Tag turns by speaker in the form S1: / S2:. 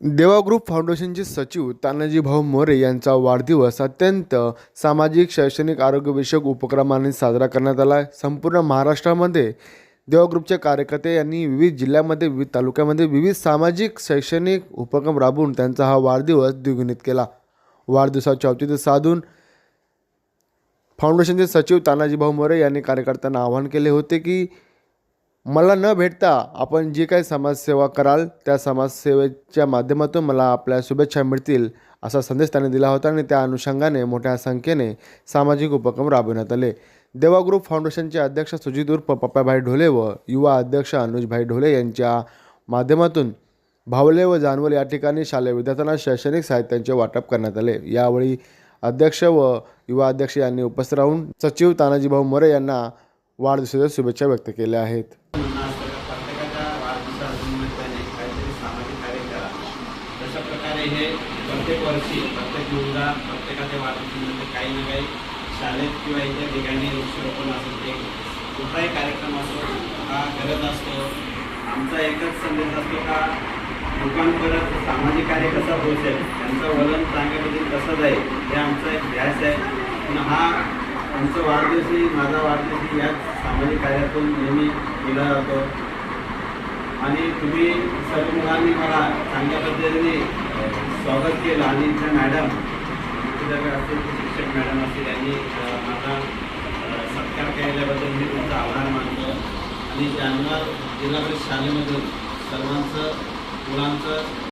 S1: देवा ग्रुप फाउंडेशनचे सचिव तानाजी भाऊ मोरे यांचा वाढदिवस अत्यंत सामाजिक शैक्षणिक आरोग्यविषयक उपक्रमाने साजरा करण्यात आला आहे. संपूर्ण महाराष्ट्रामध्ये देवा ग्रुपचे कार्यकर्ते यांनी विविध जिल्ह्यामध्ये विविध तालुक्यामध्ये विविध सामाजिक शैक्षणिक उपक्रम राबवून त्यांचा हा वाढदिवस द्विगुणित केला. वाढदिवसाचे औचित्य साधून फाउंडेशनचे सचिव तानाजी भाऊ मोरे यांनी कार्यकर्त्यांना आवाहन केले होते की मला न भेटता आपण जी काही समाजसेवा कराल त्या समाजसेवेच्या माध्यमातून मला आपल्या शुभेच्छा मिळतील असा संदेश त्यांनी दिला होता आणि त्या अनुषंगाने मोठ्या संख्येने सामाजिक उपक्रम राबविण्यात आले. देवा ग्रुप फाउंडेशनचे अध्यक्ष सुजित उर्फ पप्पाभाई ढोले व युवा अध्यक्ष अनुजभाई ढोले यांच्या माध्यमातून भावले व जानवल या ठिकाणी शालेय विद्यार्थ्यांना शैक्षणिक साहित्यांचे वाटप करण्यात आले. यावेळी अध्यक्ष व युवा अध्यक्ष यांनी उपस्थित राहून सचिव तानाजीभाऊ मोरे यांना वाढदिवसाच्या शुभेच्छा व्यक्त केल्या आहेत
S2: म्हणणं असतं का प्रत्येकाच्या वाढदिवसाच्या निमित्ताने काहीतरी सामाजिक कार्य करा अशा प्रकारे हे प्रत्येक वर्षी प्रत्येक मुलगा प्रत्येकाच्या वाढदिवसानिमित्त काही ना काही शाळेत किंवा इतर ठिकाणी वृक्षारोपण असेल ते कुठलाही कार्यक्रम असो हा करत असतो. आमचा एकच संदेश असतो का लोकांपर्यंत सामाजिक कार्य कसं पोहोचेल त्यांचं वलन चांगल्या पद्धतीने कसं जाईल हे आमचा एक ध्यास आहे. पण हा आमचा वाढदिवसही माझा वाढदिवशी याच सामाजिक कार्यातून नेहमी केला जातो. आणि तुम्ही सर्व मुलांनी मला चांगल्या पद्धतीने स्वागत केलं. आणि त्या मॅडम तुझ्याकडे असतील ते शिक्षक मॅडम असतील यांनी माझा सत्कार केल्याबद्दल मी तुमचा आभार मानतो. आणि त्यांना जिल्हा परिषद शाळेमधून सर्वांचं मुलांचं